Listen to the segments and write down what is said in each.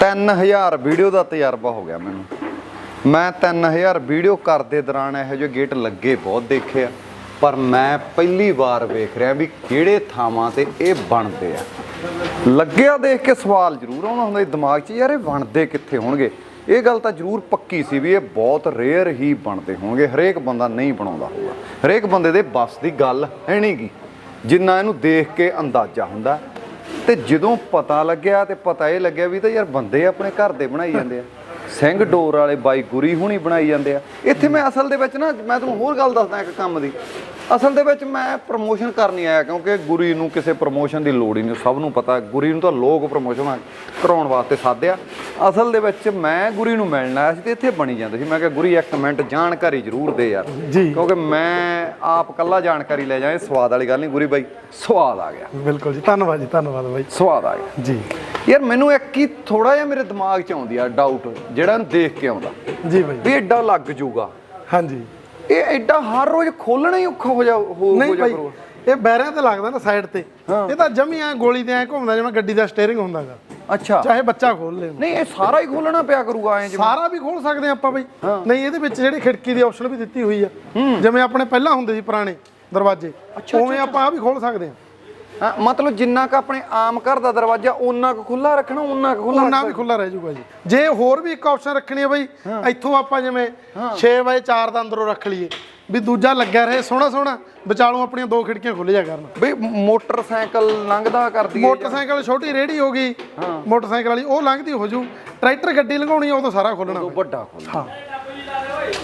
3000 video ਦਾ ਤਜਰਬਾ ਹੋ ਗਿਆ ਮੈਨੂੰ। ਮੈਂ 3000 ਵੀਡੀਓ ਕਰਦੇ ਦੌਰਾਨ ਇਹੋ ਜਿਹੇ ਗੇਟ ਲੱਗੇ ਬਹੁਤ ਦੇਖੇ ਆ। ਪਰ ਮੈਂ ਪਹਿਲੀ ਵਾਰ ਵੇਖ ਰਿਹਾ ਵੀ ਕਿਹੜੇ ਥਾਵਾਂ ਤੇ ਇਹ ਬਣਦੇ ਆ। ਲੱਗਿਆ ਦੇਖ ਕੇ ਸਵਾਲ ਜ਼ਰੂਰ ਆਉਣਾ ਹੁੰਦਾ ਦਿਮਾਗ 'ਚ, ਯਾਰ ਇਹ ਬਣਦੇ ਕਿੱਥੇ ਹੋਣਗੇ? ਇਹ ਗੱਲ ਤਾਂ ਜ਼ਰੂਰ ਪੱਕੀ ਸੀ ਵੀ ਇਹ ਬਹੁਤ ਰੇਅਰ ਹੀ ਬਣਦੇ ਹੋਣਗੇ। ਹਰੇਕ ਬੰਦਾ ਨਹੀਂ ਬਣਾਉਂਦਾ ਹੋਊਗਾ। ਹਰੇਕ ਬੰਦੇ ਦੇ ਬਸ ਦੀ ਗੱਲ ਹੈ ਨਹੀਂਗੀ ਜਿੰਨਾ ਇਹਨੂੰ ਦੇਖ ਕੇ ਅੰਦਾਜ਼ਾ ਹੁੰਦਾ ਤੇ ਜਦੋਂ ਪਤਾ ਲੱਗਿਆ ਤੇ ਪਤਾ ਇਹ ਲੱਗਿਆ ਵੀ ਤਾਂ ਯਾਰ ਬੰਦੇ ਆਪਣੇ ਘਰ ਦੇ ਬਣਾਈ ਜਾਂਦੇ ਆ। ਸਿੰਘ ਡੋਰ ਵਾਲੇ ਬਾਈ ਗੁਰੀ ਹੁਣੀ ਬਣਾਈ ਜਾਂਦੇ ਆ। ਇੱਥੇ ਮੈਂ ਅਸਲ ਦੇ ਵਿੱਚ ਨਾ, ਮੈਂ ਤੁਹਾਨੂੰ ਹੋਰ ਗੱਲ ਦੱਸਦਾ ਇੱਕ ਕੰਮ ਦੀ। ਅਸਲ ਦੇ ਵਿੱਚ ਮੈਂ ਪ੍ਰਮੋਸ਼ਨ ਕਰਨ ਨਹੀਂ ਆਇਆ ਕਿਉਂਕਿ ਗੁਰੀ ਨੂੰ ਕਿਸੇ ਪ੍ਰਮੋਸ਼ਨ ਦੀ ਲੋੜ ਹੀ ਨਹੀਂ ਸਭ ਨੂੰ ਪਤਾ ਗੁਰੀ ਨੂੰ ਤਾਂ ਲੋਕ ਪ੍ਰਮੋਸ਼ਨ ਕਰਾਉਣ ਵਾਸਤੇ ਸਾਧਿਆ। ਅਸਲ ਦੇ ਵਿੱਚ ਮੈਂ ਗੁਰੀ ਨੂੰ ਮਿਲਣ ਆਇਆ ਸੀ ਤੇ ਇੱਥੇ ਬਣੀ ਜਾਂਦੇ ਸੀ। ਮੈਂ ਕਿਹਾ ਗੁਰੀ ਇੱਕ ਮਿੰਟ ਜਾਣਕਾਰੀ ਜ਼ਰੂਰ ਦੇ ਯਾਰ। ਕਿਉਂਕਿ ਮੈਂ ਆਪ ਕੱਲਾ ਜਾਣਕਾਰੀ ਲੈ ਜਾਏ ਸਵਾਦ ਵਾਲੀ ਗੱਲ ਨਹੀਂ। ਗੁਰੀ ਬਾਈ ਸਵਾਦ ਆ ਗਿਆ। ਬਿਲਕੁਲ ਜੀ। ਧੰਨਵਾਦ ਜੀ ਧੰਨਵਾਦ ਬਾਈ। ਸਵਾਦ ਆ ਗਿਆ। ਜੀ। ਯਾਰ ਮੈਨੂੰ ਇੱਕ ਹੀ ਥੋੜਾ ਜਿਹਾ ਮੇਰੇ ਦਿਮਾਗ 'ਚ ਆਉਂਦੀ ਆ ਡਾਊਟ ਜਿਹੜਾ ਇਹਨੂੰ ਦੇਖ ਕੇ ਆਉਂਦਾ ਜੀ ਬਾਈ। ਵੀ ਐਡਾ ਲੱਗ ਜਾਊਗਾ ਹਾਂਜੀ। ਇਹ ਐਡਾ ਹਰ ਰੋਜ਼ ਖੋਲਣਾ ਹੀ ਔਖਾ ਹੋ ਜਾ ਹੋ ਨਹੀਂ ਕਰੋ। ਇਹ ਬੈਰਿਆਂ ਤੇ ਲੱਗਦਾ ਨਾ ਸਾਈਡ ਤੇ। ਇਹ ਤਾਂ ਜਮੀ ਐ ਗੋਲੀ ਤੇ ਐ ਘੁੰਮਦਾ ਜਿਵੇਂ ਗੱਡੀ ਦਾ ਸਟੀਅਰਿੰਗ ਹੁੰਦਾਗਾ ਅੱਛਾ। ਚਾਹੇ ਬੱਚਾ ਖੋਲ ਲੇ। ਨਹੀਂ ਇਹ ਸਾਰਾ ਹੀ ਖੋਲਣਾ ਪਿਆ ਕਰੂਗਾ ਐਂ ਜਿਵੇਂ। ਸਾਰਾ ਵੀ ਖੋਲ ਸਕਦੇ ਆਪਾਂ ਬਈ। ਨਹੀਂ ਇਹਦੇ ਵਿੱਚ ਜਿਹੜੀ ਖਿੜਕੀ ਦੀ ਆਪਸ਼ਨ ਵੀ ਦਿੱਤੀ ਹੋਈ ਆ। ਜਿਵੇਂ ਆਪਣੇ ਪਹਿਲਾਂ ਹੁੰਦੇ ਸੀ ਪੁਰਾਣੇ ਦਰਵਾਜ਼ੇ। ਉਵੇਂ ਆਪਾਂ ਆ ਵੀ ਖੋਲ ਸਕਦੇ ਆ ਹਾਂ, ਮਤਲਬ ਜਿੰਨਾ ਕ ਆਪਣੇ ਆਮ ਘਰ ਦਾ ਦਰਵਾਜ਼ਾ ਓਨਾ ਕੁ ਖੁੱਲਾ ਰੱਖਣਾ ਓਨਾ ਕੁ ਖੁੱਲਾ ਉਹਨਾਂ ਵੀ ਖੁੱਲਾ ਰਹਿ ਜਾਊਗਾ ਜੀ। ਜੇ ਹੋਰ ਵੀ ਇੱਕ ਆਪਸ਼ਨ ਰੱਖਣੀ ਹੈ ਬਈ ਇੱਥੋਂ ਆਪਾਂ ਜਿਵੇਂ 6 ਵਜੇ 4 ਦਾ ਅੰਦਰੋਂ ਰੱਖ ਲਈਏ। ਵੀ ਦੂਜਾ ਲੱਗਿਆ ਰਹੇ ਸੋਹਣਾ ਸੋਹਣਾ ਵਿਚਾਲੋਂ ਆਪਣੀਆਂ ਦੋ ਖਿੜਕੀਆਂ ਖੁੱਲ ਜਾ ਕਰਨ। ਬਈ ਮੋਟਰਸਾਈਕਲ ਲੰਘਦਾ ਕਰਦੀ ਹੈ ਮੋਟਰਸਾਈਕਲ ਛੋਟੀ ਰੇੜੀ ਹੋ ਗਈ ਮੋਟਰਸਾਈਕਲ ਵਾਲੀ ਉਹ ਲੰਘਦੀ ਹੋ ਜੂ। ਟਰੈਕਟਰ ਗੱਡੀ ਲੰਘਾਉਣੀ ਆ, ਉਦੋਂ ਸਾਰਾ ਖੋਲਣਾ ਉਹ ਵੱਡਾ ਖੁੱਲ ਹਾਂ।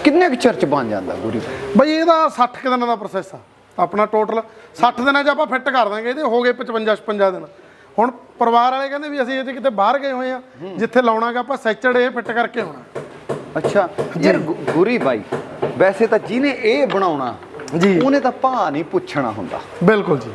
ਕਿੰਨੇ ਕੁ ਚਰਚ ਬਣ ਜਾਂਦਾ ਗੁਰੀ? ਬਈ ਇਹਦਾ 60 ਕੁ ਦਿਨਾਂ ਦਾ ਪ੍ਰੋਸੈਸ ਆ। ਆਪਣਾ ਟੋਟਲ 60 ਦਿਨਾਂ 'ਚ ਆਪਾਂ ਫਿੱਟ ਕਰ ਦਾਂਗੇ ਇਹਦੇ ਹੋ ਗਏ 55 56 ਦਿਨ। ਹੁਣ ਪਰਿਵਾਰ ਵਾਲੇ ਕਹਿੰਦੇ ਵੀ ਅਸੀਂ ਇਹ 'ਚ ਕਿਤੇ ਬਾਹਰ ਗਏ ਹੋਏ ਆ ਜਿੱਥੇ ਲਾਉਣਾਗਾ ਆਪਾਂ ਸੈਚਰਡੇ ਫਿੱਟ ਕਰਕੇ ਆਉਣਾ। ਅੱਛਾ ਯਾਰ ਗੁਰੀ ਬਾਈ ਵੈਸੇ ਤਾਂ ਜਿਹਨੇ ਇਹ ਬਣਾਉਣਾ ਜੀ। ਉਹਨੇ ਤਾਂ ਭਾ ਨਹੀਂ ਪੁੱਛਣਾ ਹੁੰਦਾ। ਬਿਲਕੁਲ ਜੀ।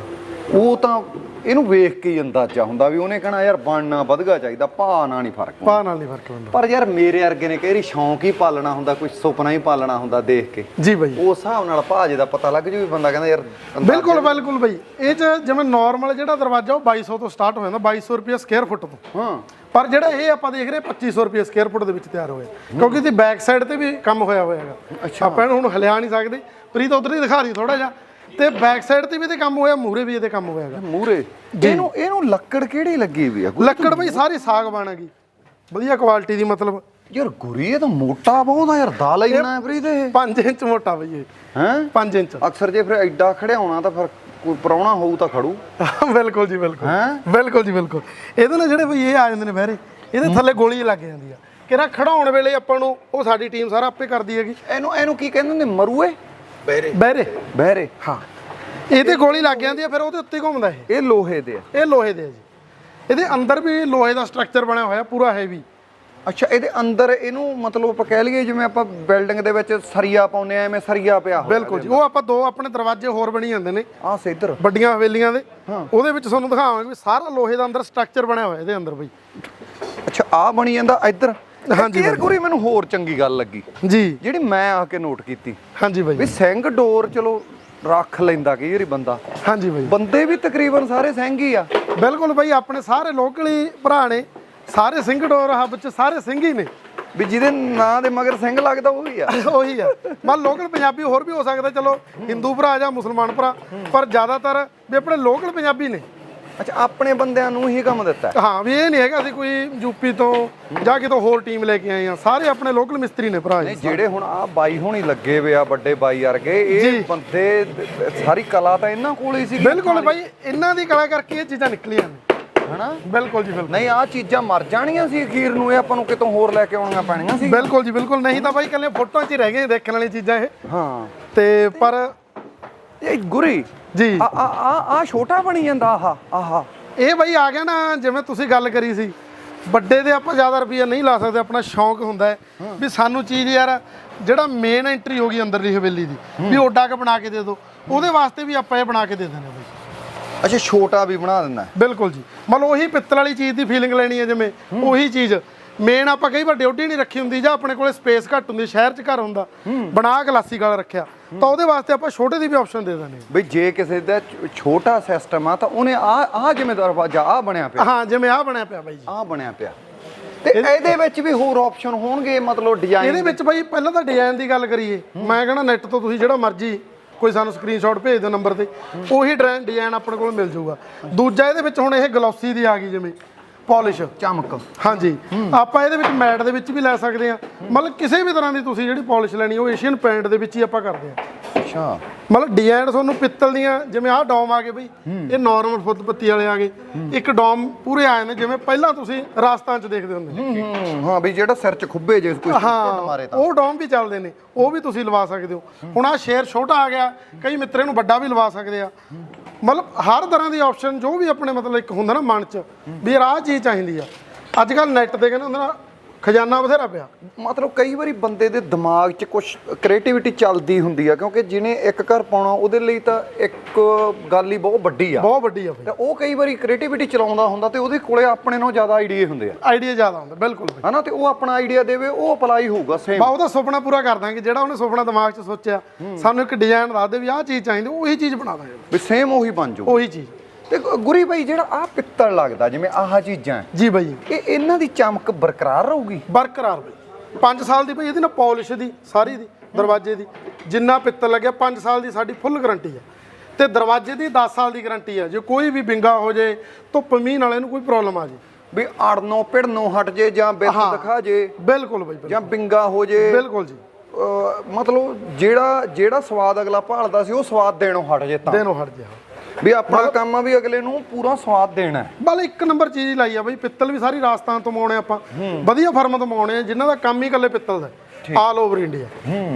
ਉਹ ਤਾਂ ਇਹਨੂੰ ਵੇਖ ਕੇ ਹੀ ਅੰਦਾਜ਼ਾ ਹੁੰਦਾ ਵੀ ਉਹਨੇ ਕਹਣਾ ਯਾਰ ਬਣਨਾ ਵਧਗਾ ਚਾਹੀਦਾ ਭਾ ਨਾਲ ਨਹੀਂ ਫ਼ਰਕ ਪਾ ਨਾਲ ਨਹੀਂ ਫ਼ਰਕ ਪੈਂਦਾ। ਪਰ ਯਾਰ ਮੇਰੇ ਵਰਗੇ ਨੇ ਕਈ ਵਾਰੀ ਸ਼ੌਂਕ ਹੀ ਪਾਲਣਾ ਹੁੰਦਾ ਕੋਈ ਸੁਪਨਾ ਹੀ ਪਾਲਣਾ ਹੁੰਦਾ ਦੇਖ ਕੇ। ਜੀ ਬਾਈ। ਉਸ ਹਿਸਾਬ ਨਾਲ ਭਾਜੇ ਦਾ ਪਤਾ ਲੱਗ ਜੂ ਵੀ ਬੰਦਾ ਕਹਿੰਦਾ ਯਾਰ ਅੰਦਾਜ਼ੇ- ਬਿਲਕੁਲ ਬਿਲਕੁਲ ਬਈ। ਇਹ ਚ ਜਿਵੇਂ ਨਾਰਮਲ ਜਿਹੜਾ ਦਰਵਾਜ਼ਾ ਉਹ 2200 ਤੋਂ ਸਟਾਰਟ ਹੋ ਜਾਂਦਾ 2200 ਰੁਪਏ ਸਕੁਅਰ ਫੁੱਟ ਤੋਂ। ਹਾਂ। ਪਰ ਜਿਹੜਾ ਇਹ ਆਪਾਂ ਦੇਖ ਰਹੇ 2500 ਰੁਪਏ ਸਕੁਅਰ ਫੁੱਟ ਦੇ ਵਿੱਚ ਤਿਆਰ ਹੋਇਆ। ਕਿਉਂਕਿ ਇਹਦੀ ਬੈਕ ਸਾਈਡ ਤੇ ਵੀ ਕੰਮ ਹੋਇਆ ਹੋਇਆ ਹੈਗਾ। ਅੱਛਾ। ਆਪਾਂ ਇਹਨੂੰ ਹੁਣ ਹਿਲਿਆ ਨਹੀਂ ਸਕਦੇ। ਪ੍ਰੀਤ ਉਧਰ ਹੀ ਦਿਖਾ ਰਹੀ ਥੋੜਾ ਜਿਹਾ। ਤੇ ਬੈਕ ਸਾਈਡ ਤੇ ਵੀ ਇਹਦੇ ਕੰਮ ਹੋਇਆ ਮੂਰੇ ਵੀ ਇਹਦੇ ਕੰਮ ਹੋਇਆ ਹੈਗਾ। ਮੂਰੇ ਇਹਨੂੰ ਇਹਨੂੰ ਲੱਕੜ ਕਿਹੜੀ ਲੱਗੀ ਵੀ ਆ? ਲੱਕੜ ਬਈ ਸਾਰੀ ਸਾਗ ਬਣਾਗੀ ਵਧੀਆ ਕੁਆਲਿਟੀ ਦੀ ਮਤਲਬ। ਯਾਰ ਗੁਰੀ ਇਹ ਤਾਂ ਮੋਟਾ ਬਹੁਤ ਆ ਯਾਰ ਦਾ ਲੈਣਾ ਹੈ ਫਰੀ ਤੇ 5 ਇੰਚ ਮੋਟਾ ਬਈ ਇਹ। ਹੈ? 5 ਇੰਚ। ਅਕਸਰ ਜੇ ਫਿਰ ਐਡਾ ਖੜਿਆਉਣਾ ਤਾਂ ਫਿਰ ਕੋਈ ਪ੍ਰਾਹੁਣਾ ਹੋਊ ਤਾਂ ਖੜੂ। ਬਿਲਕੁਲ ਜੀ ਬਿਲਕੁਲ। ਹੈਂ? ਬਿਲਕੁਲ ਜੀ ਬਿਲਕੁਲ। ਇਹਦੇ ਨਾਲ ਜਿਹੜੇ ਬਈ ਇਹ ਆ ਜਾਂਦੇ ਨੇ ਬਹਿਰੇ ਇਹਦੇ ਥੱਲੇ ਗੋਲੀ ਲੱਗ ਜਾਂਦੀ ਆ। ਕਿਹੜਾ ਖੜਾਉਣ ਵੇਲੇ ਆਪਾਂ ਨੂੰ ਉਹ ਸਾਡੀ ਟੀਮ ਸਾਰਾ ਆਪੇ ਕਰਦੀ ਹੈਗੀ। ਇਹਨੂੰ ਇਹਨੂੰ ਕੀ ਕਹਿੰਦੇ ਨੇ ਮਰੂਏ? ਬਹਿਰੇ। ਬਹਿਰੇ। ਹਾਂ। ਇਹ ਤੇ ਗੋਲੀ ਲੱਗ ਜਾਂਦੀ ਆ ਫਿਰ ਉਹਦੇ ਉੱਤੇ ਘੁੰਮਦਾ ਇਹ। ਇਹ ਲੋਹੇ ਦੇ ਆ। ਇਹ ਲੋਹੇ ਦੇ ਆ ਜੀ। ਇਹਦੇ ਅੰਦਰ ਵੀ ਲੋਹੇ ਦਾ ਸਟਰਕਚਰ ਬਣਿਆ ਹੋਇਆ ਪੂਰਾ ਹੈਵੀ ਅੱਛਾ ਇਹਦੇ ਅੰਦਰ ਇਹਨੂੰ ਮਤਲਬ ਆਪਾਂ ਕਹਿ ਲਈਏ ਜਿਵੇਂ ਆਪਾਂ ਬਿਲਡਿੰਗ ਦੇ ਵਿੱਚ ਸਰੀਆ ਪਾਉਂਦੇ ਆ ਐਵੇਂ ਸਰੀਆ ਪਿਆ ਹੋਇਆ ਬਿਲਕੁਲ ਜੀ। ਉਹ ਆਪਾਂ ਦੋ ਆਪਣੇ ਦਰਵਾਜ਼ੇ ਹੋਰ ਬਣੀ ਜਾਂਦੇ ਨੇ। ਆ ਸਿੱਧਰ ਵੱਡੀਆਂ ਹਵੇਲੀਆਂ ਦੇ। ਉਹਦੇ ਵਿੱਚ ਤੁਹਾਨੂੰ ਦਿਖਾਵਾਂਗੇ ਵੀ ਸਾਰਾ ਲੋਹੇ ਦਾ ਅੰਦਰ ਸਟਰਕਚਰ ਬਣਿਆ ਹੋਇਆ ਇਹਦੇ ਅੰਦਰ ਬਈ। ਅੱਛਾ ਆ ਬਣੀ ਜਾਂਦਾ ਇੱਧਰ। ਹਾਂਜੀ, ਯਾਰ ਗੁਰੀ ਮੈਨੂੰ ਹੋਰ ਚੰਗੀ ਗੱਲ ਲੱਗੀ। ਜੀ। ਜਿਹੜੀ ਮੈਂ ਆ ਕੇ ਨੋਟ ਕੀਤੀ। ਹਾਂਜੀ ਵੀ ਬਾਈ ਸਿੰਘ ਡੋਰ ਚਲੋ ਰੱਖ ਲੈਂਦਾ ਕਈ ਵਾਰੀ ਬੰਦਾ। ਹਾਂਜੀ ਬਾਈ। ਬੰਦੇ ਵੀ ਤਕਰੀਬਨ ਸਾਰੇ ਸਿੰਘ ਹੀ ਆ। ਬਿਲਕੁਲ ਬਾਈ ਆਪਣੇ ਸਾਰੇ ਲੋਕਲੀ ਭਰਾ ਨੇ। ਸਾਰੇ ਸਿੰਘ ਡੋਰ ਹੱਬ ਚ ਸਾਰੇ ਸਿੰਘ ਹੀ ਨੇ। ਵੀ ਜਿਹਦੇ ਨਾਂ ਦੇ ਮਗਰ ਸਿੰਘ ਲੱਗਦਾ ਉਹ ਹੀ ਆ। ਉਹੀ ਆ। ਮੰਨ ਲੋਕਲ ਪੰਜਾਬੀ ਹੋਰ ਵੀ ਹੋ ਸਕਦਾ ਚਲੋ ਹਿੰਦੂ ਭਰਾ ਜਾਂ ਮੁਸਲਮਾਨ ਭਰਾ। ਪਰ ਜ਼ਿਆਦਾਤਰ ਵੀ ਆਪਣੇ ਲੋਕਲ ਪੰਜਾਬੀ ਨੇ। ਅੱਛਾ ਆਪਣੇ ਬੰਦਿਆਂ ਨੂੰ ਹੀ ਕੰਮ ਦਿੱਤਾ ਹੈ। ਵੀ ਇਹ ਨਹੀਂ ਹੈਗਾ ਅਸੀਂ ਕੋਈ ਯੂਪੀ ਤੋਂ ਜਾਂ ਕਿਤੋਂ ਹੋਰ ਟੀਮ ਲੈ ਕੇ ਆਏ ਆ ਸਾਰੇ ਆਪਣੇ ਲੋਕਲ ਮਿਸਤਰੀ ਨੇ ਭਰਾ ਜੀ। ਜਿਹੜੇ ਹੁਣ ਆ ਬਾਈ ਹੋਣੀ ਲੱਗੇ ਵੇ ਆ ਵੱਡੇ ਬਾਈ ਵਰਗੇ। ਇਹ ਬੰਦੇ ਸਾਰੀ ਕਲਾ ਤਾਂ ਇਹਨਾਂ ਕੋਲ ਹੀ ਸੀ ਬਿਲਕੁਲ ਬਾਈ ਇਹਨਾਂ ਦੀ ਕਲਾ ਕਰਕੇ ਇਹ ਚੀਜ਼ਾਂ ਨਿਕਲੀਆਂ ਨੇ। ਹਨਾ? ਬਿਲਕੁਲ ਜੀ ਬਿਲਕੁਲ। ਨਹੀਂ ਆ ਚੀਜ਼ਾਂ ਮਰ ਜਾਣੀਆਂ ਸੀ ਅਖੀਰ ਨੂੰ ਇਹ ਆਪਾਂ ਨੂੰ ਕਿਤੋਂ ਹੋਰ ਲੈ ਕੇ ਆਉਣੀਆਂ ਪੈਣੀਆਂ ਸੀ। ਬਿਲਕੁਲ ਜੀ ਬਿਲਕੁਲ। ਨਹੀਂ ਤਾਂ ਬਾਈ ਕੱਲੇ ਫੋਟੋਆਂ 'ਚ ਹੀ ਰਹਿ ਗਏ ਦੇਖਣ ਵਾਲੀ ਚੀਜ਼ਾਂ ਇਹ। ਹਾਂ। ਤੇ ਪਰ ਇਹ ਗੁਰੀ ਜੀ। ਆ ਆ ਆ ਆ ਛੋਟਾ ਬਣੀ ਜਾਂਦਾ ਆਹਾ ਆਹਾ। ਇਹ ਬਾਈ ਆ ਗਿਆ ਨਾ ਜਿਵੇਂ ਤੁਸੀਂ ਗੱਲ ਕਰੀ ਸੀ ਵੱਡੇ ਦੇ ਆਪਾਂ ਜ਼ਿਆਦਾ ਰੁਪਈਆ ਨਹੀਂ ਲਾ ਸਕਦੇ ਆਪਣਾ ਸ਼ੌਂਕ ਹੁੰਦਾ ਹੈ। ਵੀ ਸਾਨੂੰ ਚੀਜ਼ ਯਾਰ ਜਿਹੜਾ ਮੇਨ ਐਂਟਰੀ ਹੋ ਗਈ ਅੰਦਰਲੀ ਹਵੇਲੀ ਦੀ ਵੀ ਓਡਾ ਕ ਬਣਾ ਕੇ ਦੇ ਦਿਓ। ਉਹਦੇ ਵਾਸਤੇ ਵੀ ਆਪਾਂ ਇਹ ਬਣਾ ਕੇ ਦੇ ਦਿੰਦੇ ਹਾਂ ਬਾਈ। ਅੱਛਾ ਛੋਟਾ ਵੀ ਬਣਾ ਦਿੰਦਾ ਬਿਲਕੁਲ ਜੀ। ਮਤਲਬ ਉਹੀ ਪਿੱਤਲ ਵਾਲੀ ਚੀਜ਼ ਦੀ ਫੀਲਿੰਗ ਲੈਣੀ ਹੈ ਜਿਵੇਂ ਉਹੀ ਚੀਜ਼। ਮੇਨ ਆਪਾਂ ਕਈ ਵਾਰ ਡਿਊਟੀ ਨਹੀਂ ਰੱਖੀ ਹੁੰਦੀ ਜਾਂ ਆਪਣੇ ਕੋਲੇ ਸਪੇਸ ਘੱਟ ਹੁੰਦੀ ਸ਼ਹਿਰ 'ਚ ਘਰ ਹੁੰਦਾ ਬਣਾ ਕਲਾਸੀਕਲ ਰੱਖਿਆ। ਤਾਂ ਉਹਦੇ ਵਾਸਤੇ ਆਪਾਂ ਛੋਟੇ ਦੀ ਵੀ ਆਪਸ਼ਨ ਦੇ ਦਿੰਦੇ ਬਈ ਜੇ ਕਿਸੇ ਦਾ ਛੋਟਾ ਸਿਸਟਮ ਆ ਤਾਂ ਉਹਨੇ ਆ ਆ ਜਿਵੇਂ ਦਰਵਾਜ਼ਾ ਆ ਬਣਿਆ ਪਿਆ। ਹਾਂ ਜਿਵੇਂ ਆਹ ਬਣਿਆ ਪਿਆ ਬਾਈ ਜੀ। ਆ ਬਣਿਆ ਪਿਆ। ਤੇ ਇਹਦੇ ਵਿੱਚ ਵੀ ਹੋਰ ਆਪਸ਼ਨ ਹੋਣਗੇ ਮਤਲਬ ਡਿਜ਼ਾਈਨ ਇਹਦੇ ਵਿੱਚ ਬਾਈ ਪਹਿਲਾਂ ਤਾਂ ਡਿਜ਼ਾਈਨ ਦੀ ਗੱਲ ਕਰੀਏ। ਮੈਂ ਕਹਿੰਦਾ ਨੈਟ ਤੋਂ ਤੁਸੀਂ ਜਿਹੜਾ ਮਰਜ਼ੀ ਕੋਈ ਸਾਨੂੰ ਸਕਰੀਨਸ਼ਾਟ ਭੇਜ ਦਿਓ ਨੰਬਰ ਤੇ। ਉਹੀ ਡਿਜ਼ਾਈਨ ਆਪਣੇ ਕੋਲ ਮਿਲ ਜਾਊਗਾ। ਦੂਜਾ ਇਹਦੇ ਵਿੱਚ ਹੁਣ ਇਹ ਗਲੋਸੀ ਦੀ ਆ ਗਈ ਜਿਵੇਂ। ਪਾਲਿਸ਼ ਚਮਕ। ਹਾਂਜੀ। ਆਪਾਂ ਇਹਦੇ ਵਿੱਚ ਮੈਟ ਦੇ ਵਿੱਚ ਵੀ ਲੈ ਸਕਦੇ ਆ ਮਤਲਬ ਕਿਸੇ ਵੀ ਤਰ੍ਹਾਂ ਦੀ ਤੁਸੀਂ ਜਿਹੜੀ ਪਾਲਿਸ਼ ਲੈਣੀ ਉਹ ਏਸ਼ੀਅਨ ਪੇਂਟ ਦੇ ਵਿੱਚ ਹੀ ਆਪਾਂ ਕਰਦੇ ਆ ਅੱਛਾ। ਮਤਲਬ ਡਿਜ਼ਾਈਨ ਤੁਹਾਨੂੰ ਪਿੱਤਲ ਦੀਆਂ ਜਿਵੇਂ ਆਹ ਡੋਮ ਆ ਗਏ ਬਈ ਇਹ ਨਾਰਮਲ ਫੁੱਟ ਪੱਤੀ ਵਾਲੇ ਆ ਗਏ। ਇੱਕ ਡੋਮ ਪੂਰੇ ਆਏ ਨੇ ਜਿਵੇਂ ਪਹਿਲਾਂ ਤੁਸੀਂ ਰਾਜਸਥਾਨ 'ਚ ਦੇਖਦੇ ਹੁੰਦੇ ਹੂੰ ਹਾਂ ਵੀ ਜਿਹੜਾ ਸਿਰ 'ਚ ਖੁੱਬੇ ਜੇ ਕੋਈ ਹਾਂ ਮਾਰੇ ਤਾਂ। ਉਹ ਡੋਮ ਵੀ ਚੱਲਦੇ ਨੇ ਉਹ ਵੀ ਤੁਸੀਂ ਲਵਾ ਸਕਦੇ ਹੋ। ਹੁਣ ਆ ਸ਼ੇਰ ਛੋਟਾ ਆ ਗਿਆ ਕਈ ਮਿੱਤਰੇ ਨੂੰ ਵੱਡਾ ਵੀ ਲਵਾ ਸਕਦੇ ਆ। ਮਤਲਬ ਹਰ ਤਰ੍ਹਾਂ ਦੀ ਆਪਸ਼ਨ ਜੋ ਵੀ ਆਪਣੇ ਮਤਲਬ ਇੱਕ ਹੁੰਦਾ ਨਾ ਮਨ 'ਚ ਵੀ ਯਾਰ ਆਹ ਚੀਜ਼ ਚਾਹੀਦੀ ਆ। ਅੱਜ ਕੱਲ ਨੈਟ ਤੇ ਕਹਿੰਦੇ ਹੁੰਦੇ ਨਾ ਖਜ਼ਾਨਾ ਬਥੇਰਾ ਪਿਆ। ਮਤਲਬ ਕਈ ਵਾਰੀ ਬੰਦੇ ਦੇ ਦਿਮਾਗ 'ਚ ਕੁਝ ਕ੍ਰੀਏਟੀਵਿਟੀ ਚੱਲਦੀ ਹੁੰਦੀ ਆ ਕਿਉਂਕਿ ਜਿਹਨੇ ਇੱਕ ਘਰ ਪਾਉਣਾ ਉਹਦੇ ਲਈ ਤਾਂ ਇੱਕ ਗੱਲ ਹੀ ਬਹੁਤ ਵੱਡੀ ਆ। ਬਹੁਤ ਵੱਡੀ ਆ ਤੇ ਉਹ ਕਈ ਵਾਰੀ ਕ੍ਰੀਏਟੀਵਿਟੀ ਚਲਾਉਂਦਾ ਹੁੰਦਾ ਤੇ ਉਹਦੇ ਕੋਲੇ ਆਪਣੇ ਨਾਲੋਂ ਜ਼ਿਆਦਾ ਆਈਡੀਆ ਹੁੰਦੇ ਆ। ਆਈਡੀਆ ਜ਼ਿਆਦਾ ਹੁੰਦਾ ਬਿਲਕੁਲ ਹਨਾ ਤੇ ਉਹ ਆਪਣਾ ਆਈਡੀਆ ਦੇਵੇ ਉਹ ਅਪਲਾਈ ਹੋਊਗਾ ਸੇਮ ਬਾ ਉਹਦਾ ਸੁਪਨਾ ਪੂਰਾ ਕਰ ਦਾਂਗੇ ਜਿਹੜਾ ਉਹਨੇ ਸੁਪਨਾ ਦਿਮਾਗ 'ਚ ਸੋਚਿਆ ਸਾਨੂੰ ਇੱਕ ਡਿਜ਼ਾਈਨ ਦੱਸ ਦੇ ਵੀ ਆਹ ਚੀਜ਼ ਚਾਹੀਦੀ ਉਹੀ ਚੀਜ਼ ਬਣਾ ਦਾਂਗੇ। ਵੀ ਸੇਮ ਉਹੀ ਬਣ ਜਾਊ। ਉਹੀ ਚੀਜ਼। ਤੇ ਗੁਰੀ ਭਾਈ ਜਿਹੜਾ ਆ ਪਿੱਤਲ ਲੱਗਦਾ ਜਿਵੇਂ ਆਹ ਚੀਜ਼ਾਂ ਜੀ ਬਾਈ। ਇਹ ਇਹਨਾਂ ਦੀ ਚਮਕ ਬਰਕਰਾਰ ਰਹੂਗੀ? ਬਰਕਰਾਰ ਬਈ। 5 ਸਾਲ ਦੀ ਬਈ ਇਹਦੀ ਨਾ ਪਾਲਿਸ਼ ਦੀ ਸਾਰੀ ਦੀ ਦਰਵਾਜ਼ੇ ਦੀ ਜਿੰਨਾ ਪਿੱਤਲ ਲੱਗਿਆ 5 ਸਾਲ ਦੀ ਸਾਡੀ ਫੁੱਲ ਗਾਰੰਟੀ ਆ ਤੇ ਦਰਵਾਜ਼ੇ ਦੀ 10 ਸਾਲ ਦੀ ਗਾਰੰਟੀ ਆ ਜੇ ਕੋਈ ਵੀ ਬਿੰਗਾ ਹੋ ਜੇ ਧੁੱਪ ਮੀਂਹ ਨਾਲ ਇਹਨੂੰ ਕੋਈ ਪ੍ਰੋਬਲਮ ਆ ਜੇ। ਵੀ ਅੜਨੋਂ ਪਿੜਨੋਂ ਹਟ ਜੇ ਜਾਂ ਬਿੱਤ ਹਾਂ। ਦਿਖਾ ਜੇ ਬਿਲਕੁਲ ਬਈ। ਜਾਂ ਬਿੰਗਾ ਹੋ ਜੇ ਬਿਲਕੁਲ ਜੀ। ਮਤਲਬ ਜਿਹੜਾ ਜਿਹੜਾ ਸਵਾਦ ਅਗਲਾ ਭਾਲਦਾ ਸੀ ਉਹ ਸਵਾਦ ਦੇਣੋਂ ਹਟ ਜੇ ਤਾਂ। ਦੇਨੋਂ ਹਟ ਜਾ ਵੀ ਆਪਣਾ ਕੰਮ ਆ ਵੀ ਅਗਲੇ ਨੂੰ ਪੂਰਾ ਸਵਾਦ ਦੇਣਾ। ਬਲ ਇੱਕ ਨੰਬਰ ਚੀਜ਼ ਲਾਈ ਆ ਬਈ ਪਿੱਤਲ ਵੀ ਸਾਰੀ ਰਾਜਸਥਾਨ ਤੋਂ ਮੰਗਾਉਣੇ ਆਪਾਂ। ਵਧੀਆ ਫਰਮ ਤੋਂ ਮੰਗਾਉਣੇ ਆ ਜਿਨ੍ਹਾਂ ਦਾ ਕੰਮ ਹੀ ਇਕੱਲੇ ਪਿੱਤਲ ਦਾ ਆਲ ਓਵਰ ਇੰਡੀਆ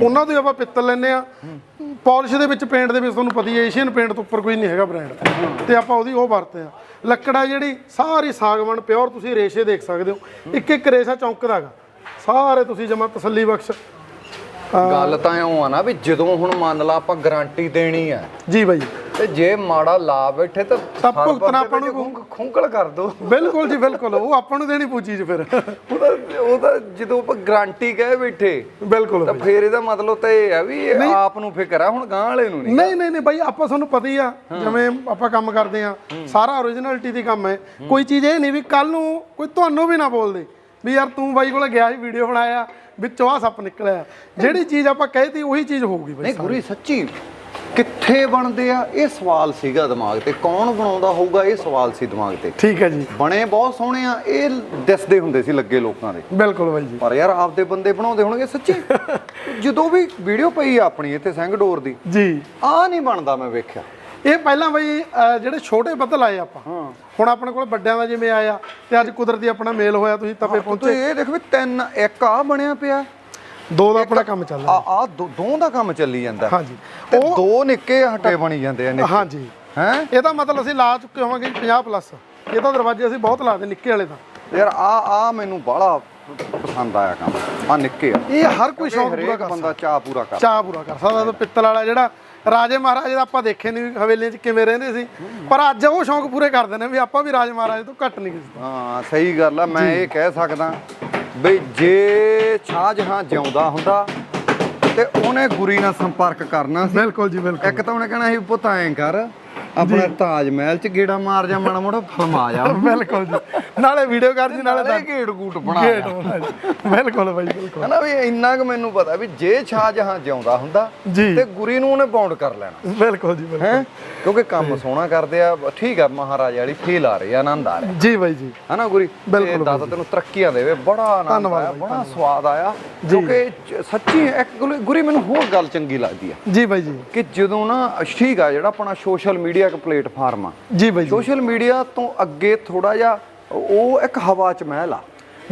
ਉਹਨਾਂ ਤੋਂ ਆਪਾਂ ਪਿੱਤਲ ਲੈਨੇ ਆ। ਪਾਲਿਸ਼ ਦੇ ਵਿੱਚ ਪੇਂਟ ਦੇ ਵਿੱਚ ਤੁਹਾਨੂੰ ਪਤਾ ਹੀ ਹੈ ਏਸ਼ੀਅਨ ਪੇਂਟ ਤੋਂ ਉੱਪਰ ਕੋਈ ਨਹੀਂ ਹੈਗਾ ਬ੍ਰਾਂਡ ਤੇ ਆਪਾਂ ਉਹਦੀ ਉਹ ਵਰਤੇ ਆ। ਲੱਕੜਾ ਜਿਹੜੀ ਸਾਰੀ ਸਾਗਵਾਨ ਪਿਓਰ ਤੁਸੀਂ ਰੇਸ਼ੇ ਦੇਖ ਸਕਦੇ ਹੋ। ਇੱਕ ਇੱਕ ਰੇਸ਼ਾ ਚੌਂਕਦਾ ਹੈਗਾ। ਸਾਰੇ ਤੁਸੀਂ ਜਮਾ ਤਸੱਲੀ ਬਖਸ਼। ਗੱਲ ਤਾਂ ਇਉਂ ਆ ਨਾ ਵੀ ਜਦੋਂ ਹੁਣ ਮੰਨ ਲਾ ਆਪਾਂ ਗਾਰੰਟੀ ਦੇਣੀ ਆ ਜੀ ਬਾਈ। ਤੇ ਜੇ ਮਾੜਾ ਲਾ ਬੈਠੇ ਤਾਂ ਤਾਂ ਭੁਗਤਣਾ ਆਪਾਂ ਨੂੰ ਖੁੰਗਲ ਕਰ ਦੋ। ਬਿਲਕੁਲ ਜੀ ਬਿਲਕੁਲ। ਉਹ ਆਪਾਂ ਨੂੰ ਦੇਣੀ ਪਊ ਚੀਜ਼ ਫਿਰ। ਉਹਦਾ ਉਹਦਾ ਜਦੋਂ ਆਪਾਂ ਗਾਰੰਟੀ ਕਹੇ ਬੈਠੇ ਬਿਲਕੁਲ ਤਾਂ। ਫੇਰ ਇਹਦਾ ਮਤਲਬ ਤਾਂ ਇਹ ਆ ਵੀ ਆਪ ਨੂੰ ਫਿਕਰ ਆ ਹੁਣ ਗਾਂ ਵਾਲੇ ਨੂੰ ਨਹੀਂ। ਨਹੀਂ ਨਹੀਂ ਨਹੀਂ ਬਾਈ ਆਪਾਂ ਤੁਹਾਨੂੰ ਪਤਾ ਹੀ ਆ ਜਿਵੇਂ ਆਪਾਂ ਕੰਮ ਕਰਦੇ ਆ ਸਾਰਾ ਓਰੀਜਨਲਿਟੀ ਦੀ ਕੰਮ ਹੈ। ਕੋਈ ਚੀਜ਼ ਇਹ ਨਹੀਂ ਵੀ ਕੱਲ ਨੂੰ ਕੋਈ ਤੁਹਾਨੂੰ ਵੀ ਨਾ ਬੋਲਦੇ ਵੀ ਯਾਰ ਤੂੰ ਬਾਈ ਕੋਲ ਗਿਆ ਸੀ ਵੀਡੀਓ ਬਣਾਇਆ ਵਿੱਚੋਂ ਆ ਸੱਪ ਨਿਕਲਿਆ। ਜਿਹੜੀ ਚੀਜ਼ ਆਪਾਂ ਕਹਿਤੀ ਉਹੀ ਚੀਜ਼ ਹੋਊਗੀ ਬਾਈ ਨਹੀਂ ਗੁਰੀ ਸੱਚੀ। ਕਿੱਥੇ ਬਣਦੇ ਆ? ਇਹ ਸਵਾਲ ਸੀਗਾ ਦਿਮਾਗ ਤੇ। ਕੌਣ ਬਣਾਉਂਦਾ ਹੋਊਗਾ? ਇਹ ਸਵਾਲ ਸੀ ਦਿਮਾਗ ਤੇ। ਠੀਕ ਹੈ ਜੀ। ਬਣੇ ਬਹੁਤ ਸੋਹਣੇ ਆ। ਇਹ ਦਿਸਦੇ ਹੁੰਦੇ ਸੀ ਲੱਗੇ ਲੋਕਾਂ ਦੇ। ਬਿਲਕੁਲ ਬਾਈ ਜੀ। ਪਰ ਯਾਰ ਆਪਦੇ ਬੰਦੇ ਬਣਾਉਂਦੇ ਹੋਣਗੇ ਸੱਚੀ? ਜਦੋਂ ਵੀ ਵੀਡੀਓ ਪਈ ਆ ਆਪਣੀ ਇੱਥੇ ਸਿੰਘ ਡੋਰ ਦੀ ਜੀ। ਆ ਨਹੀਂ ਬਣਦਾ ਮੈਂ ਵੇਖਿਆ। ਇਹ ਪਹਿਲਾਂ ਬਾਈ ਜਿਹੜੇ ਛੋਟੇ ਬੱਦਲ ਆਏ ਆਪਾਂ ਹੁਣ ਆਪਣੇ ਕੋਲ ਵੱਡਿਆਂ ਦਾ ਜਿਵੇਂ ਆਇਆ ਤੇ ਅੱਜ ਕੁਦਰਤੀ ਆਪਣਾ ਮੇਲ ਹੋਇਆ ਤੁਸੀਂ ਤਪੇ ਪਹੁੰਚੇ। ਤੇ ਇਹ ਦੇਖ ਵੀ ਤਿੰਨ ਇੱਕ ਆ ਬਣਿਆ ਪਿਆ। ਦੋ ਦਾ ਆਪਣਾ ਕੰਮ ਚੱਲ ਰਿਹਾ। ਆ ਆ ਦੋ ਦੋ ਕੰਮ ਚੱਲੀ ਜਾਂਦਾ। ਹਾਂਜੀ। ਤੇ ਦੋ ਨਿੱਕੇ ਹੱਟੇ ਬਣੀ ਜਾਂਦੇ ਆ ਨਿੱਕੇ। ਹਾਂਜੀ। ਹੈ? ਇਹਦਾ ਮਤਲਬ ਅਸੀਂ ਲਾ ਚੁੱਕੇ ਹੋਵਾਂਗੇ 50 ਪਲੱਸ। ਇਹ ਤਾਂ ਦਰਵਾਜ਼ੇ ਅਸੀਂ ਬਹੁਤ ਲਾਦੇ ਨਿੱਕੇ ਵਾਲੇ ਤਾਂ। ਯਾਰ ਆ ਆ ਮੈਨੂੰ ਬਾਹਲਾ ਪਸੰਦ ਆਇਆ ਕੰਮ। ਆ ਨਿੱਕੇ ਆ। ਇਹ ਹਰ ਕੋਈ ਸ਼ੌਂਕ ਪੂਰਾ ਕਰ ਬੰਦਾ ਚਾਹ ਪੂਰਾ ਕਰ। ਚਾਹ ਪੂਰਾ ਕਰ ਸਕਦਾ। ਤਾਂ ਪਿੱਤਲ ਵਾਲਾ ਜਿਹੜਾ ਰਾਜੇ ਮਹਾਰਾਜੇ ਦਾ ਆਪਾਂ ਦੇਖੇ ਨਹੀਂ ਹਵੇਲੀਆਂ 'ਚ ਕਿਵੇਂ ਰਹਿੰਦੇ ਸੀ। ਪਰ ਅੱਜ ਉਹ ਸ਼ੌਂਕ ਪੂਰੇ ਕਰਦੇ ਨੇ ਵੀ ਆਪਾਂ ਵੀ ਰਾਜੇ ਮਹਾਰਾਜੇ ਤੋਂ ਘੱਟ ਨਹੀਂ ਕਿਸੇ। ਹਾਂ ਸਹੀ ਗੱਲ ਆ ਮੈਂ ਇਹ ਕਹਿ ਸਕਦਾ ਬਈ ਜੇ ਸ਼ਾਹਜਹਾਂ ਜਿਉਂਦਾ ਹੁੰਦਾ ਤੇ ਉਹਨੇ ਗੁਰੀ ਨਾਲ ਸੰਪਰਕ ਕਰਨਾ ਸੀ। ਬਿਲਕੁਲ ਜੀ ਬਿਲਕੁਲ। ਇੱਕ ਤਾਂ ਉਹਨੇ ਕਹਿਣਾ ਸੀ ਪੁੱਤ ਐਂ ਕਰ ਆਪਣਾ ਤਾਜ ਮਹਿਲ ਚ ਗੇੜਾ ਮਾਰ ਜਾ ਮਾੜਾ ਮੋੜਾ ਫਰਮਾ ਜਾ। ਬਿਲਕੁਲ ਜੀ। ਨਾਲੇ ਵੀਡੀਓ ਕਰ ਜੀ ਨਾਲੇ ਗੇੜ ਗੂਟ ਬਣਾ ਗੇਟ। ਬਿਲਕੁਲ ਬਾਈ ਬਿਲਕੁਲ। ਹਨਾ ਵੀ ਇੰਨਾ ਕੁ ਮੈਨੂੰ ਪਤਾ ਵੀ ਜੇ ਸ਼ਾਹਜਹਾਂ ਜਿਉਂਦਾ ਹੁੰਦਾ ਤੇ ਗੁਰੀ ਨੂੰ ਉਹਨੇ ਬਾਉਂਡ ਕਰ ਲੈਣਾ। ਬਿਲਕੁਲ ਜੀ ਬਿਲਕੁਲ। ਕਿਉਂਕਿ ਕੰਮ ਸੋਹਣਾ ਕਰਦੇ ਆ ਠੀਕ ਆ ਮਹਾਰਾਜਾ ਵਾਲੀ ਫੀਲ ਆ ਰਹੀ ਆ ਆਨੰਦ ਆ ਰਿਹਾ। ਜੀ ਬਾਈ ਜੀ। ਹਨਾ ਗੁਰੀ? ਬਿਲਕੁਲ, ਤੇ ਦਾਦਾ ਤੈਨੂੰ ਤਰੱਕੀਆਂ ਦੇਵੇ ਬੜਾ ਆਨੰਦ ਆਇਆ ਬੜਾ ਸਵਾਦ ਆਇਆ। ਕਿਉਂਕਿ ਸੱਚੀ ਇੱਕ ਗੁਰੀ ਮੈਨੂੰ ਹੋਰ ਗੱਲ ਚੰਗੀ ਲੱਗਦੀ ਆ। ਜੀ ਬਾਈ ਜੀ। ਕਿ ਜਦੋਂ ਨਾ ਠੀਕ ਆ ਜਿਹੜਾ ਆਪਣਾ ਸੋਸ਼ਲ ਮੀਡੀਆ ਇੱਕ ਪਲੇਟਫਾਰਮ ਆ। ਜੀ ਬਾਈ ਜੀ। ਸੋਸ਼ਲ ਮੀਡੀਆ ਤੋਂ ਅੱਗੇ ਥੋੜਾ ਜਿਹਾ ਉਹ ਇੱਕ ਹਵਾ ਚ ਮਹਿਲ ਆ।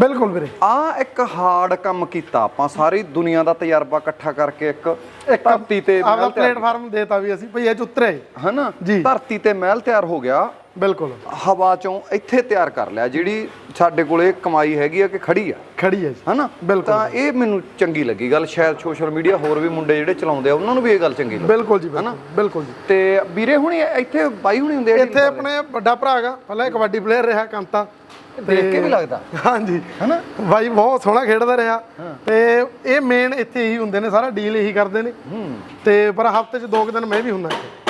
ਬਿਲਕੁਲ ਵੀਰੇ। ਆ ਇੱਕ ਹਾਰਡ ਕੰਮ ਕੀਤਾ ਆਪਾਂ ਸਾਰੀ ਦੁਨੀਆ ਦਾ ਤਜਰਬਾ ਇਕੱਠਾ ਕਰਕੇ ਇੱਕ ਧਰਤੀ ਤੇ ਤਿਆਰ ਪਲੇਟਫਾਰਮ ਦੇਤਾ ਵੀ ਅਸੀਂ ਭਈ ਇਹ 'ਚ ਉਤਰੇ। ਹਨਾ। ਧਰਤੀ ਤੇ ਮਹਿਲ ਤਿਆਰ ਹੋ ਗਿਆ। ਬਿਲਕੁਲ। ਹਵਾ ਚੋਂ ਇੱਥੇ ਤਿਆਰ ਕਰ ਲਿਆ ਜਿਹੜੀ ਸਾਡੇ ਕੋਲੇ ਕਮਾਈ ਹੈਗੀ ਆ ਕਿ ਖੜੀ ਆ। ਖੜੀ ਹੈ ਜੀ। ਹਨਾ? ਬਿਲਕੁਲ। ਤਾਂ ਇਹ ਮੈਨੂੰ ਚੰਗੀ ਲੱਗੀ ਗੱਲ ਸ਼ਾਇਦ ਸੋਸ਼ਲ ਮੀਡੀਆ ਹੋਰ ਵੀ ਮੁੰਡੇ ਜਿਹੜੇ ਚਲਾਉਂਦੇ ਆ ਉਹਨਾਂ ਨੂੰ ਵੀ ਇਹ ਗੱਲ ਚੰਗੀ ਲੱਗੀ। ਬਿਲਕੁਲ ਜੀ ਬਿਲਕੁਲ ਬਿਲਕੁਲ ਜੀ। ਤੇ ਵੀਰੇ ਹੁਣੀ ਇੱਥੇ ਬਾਈ ਹੁਣੀ ਹੁੰਦੇ ਆ ਇੱਥੇ ਆਪਣੇ ਵੱਡਾ ਭਰਾ ਹੈਗਾ ਪਹਿਲਾਂ ਕਬੱਡੀ ਪਲੇਅਰ ਰਿਹਾ ਕੰਤਾ। ਦੇਖ ਕੇ ਵੀ ਲੱਗਦਾ। ਹਾਂਜੀ। ਹਨਾ? ਬਾਈ ਬਹੁਤ ਸੋਹਣਾ ਖੇਡਦਾ ਰਿਹਾ। ਤੇ ਇਹ ਮੇਨ ਇੱਥੇ ਹੀ ਹੁੰਦੇ ਨੇ ਸਾਰਾ ਡੀਲ ਇਹੀ ਕਰਦੇ ਨੇ। ਤੇ ਪਰ ਹਫ਼ਤੇ 'ਚ ਦੋ ਕੁ ਦਿਨ ਮੈਂ ਵੀ ਹੁੰਦਾ ਇੱਥੇ।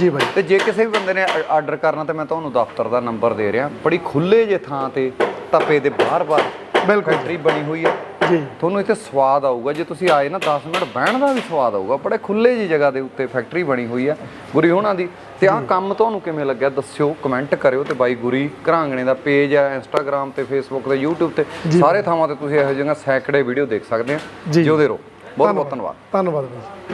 ਜੀ ਬਾਈ। ਤੇ ਜੇ ਕਿਸੇ ਵੀ ਬੰਦੇ ਨੇ ਆਰਡਰ ਕਰਨਾ ਤੇ ਮੈਂ ਤੁਹਾਨੂੰ ਦਫ਼ਤਰ ਦਾ ਨੰਬਰ ਦੇ ਰਿਹਾ। ਬੜੀ ਖੁੱਲੇ ਜੇ ਥਾਂ ਤੇ ਤਪੇ ਦੇ ਬਾਹਰ-ਬਾਹਰ ਬਿਲਕੁਲ ਫੈਕਟਰੀ ਬਣੀ ਹੋਈ ਹੈ। ਜੀ। ਤੁਹਾਨੂੰ ਇੱਥੇ ਸਵਾਦ ਆਊਗਾ। ਜੇ ਤੁਸੀਂ ਆਏ ਨਾ 10 ਮਿੰਟ ਬਹਿਣ ਦਾ ਵੀ ਸਵਾਦ ਆਊਗਾ। ਬੜੇ ਖੁੱਲੇ ਜੀ ਜਗ੍ਹਾ ਦੇ ਉੱਤੇ ਫੈਕਟਰੀ ਬਣੀ ਹੋਈ ਆ ਗੁਰੀ ਹੋਣਾ ਦੀ। ਤੇ ਆਹ ਕੰਮ ਤੁਹਾਨੂੰ ਕਿਵੇਂ ਲੱਗਿਆ? ਦੱਸਿਓ ਕਮੈਂਟ ਕਰਿਓ ਤੇ ਬਾਈ ਗੁਰੀ ਘਰਾਂਗਣੇ ਦਾ ਪੇਜ ਆ ਇੰਸਟਾਗ੍ਰam ਤੇ ਫੇਸਬੁੱਕ ਤੇ YouTube ਤੇ। ਸਾਰੇ ਥਾਵਾਂ ਤੇ ਤੁਸੀਂ ਇਹੋ ਜਿਹੀਆਂ ਸੈਂਕੜੇ ਵੀਡੀਓ ਦੇਖ ਸਕਦੇ ਆ। ਜੀ। ਜਿਉਦੇ ਰਹੋ। ਬਹੁਤ ਬਹੁਤ ਧੰਨਵਾਦ। ਧੰਨਵਾਦ ਬਾਈ।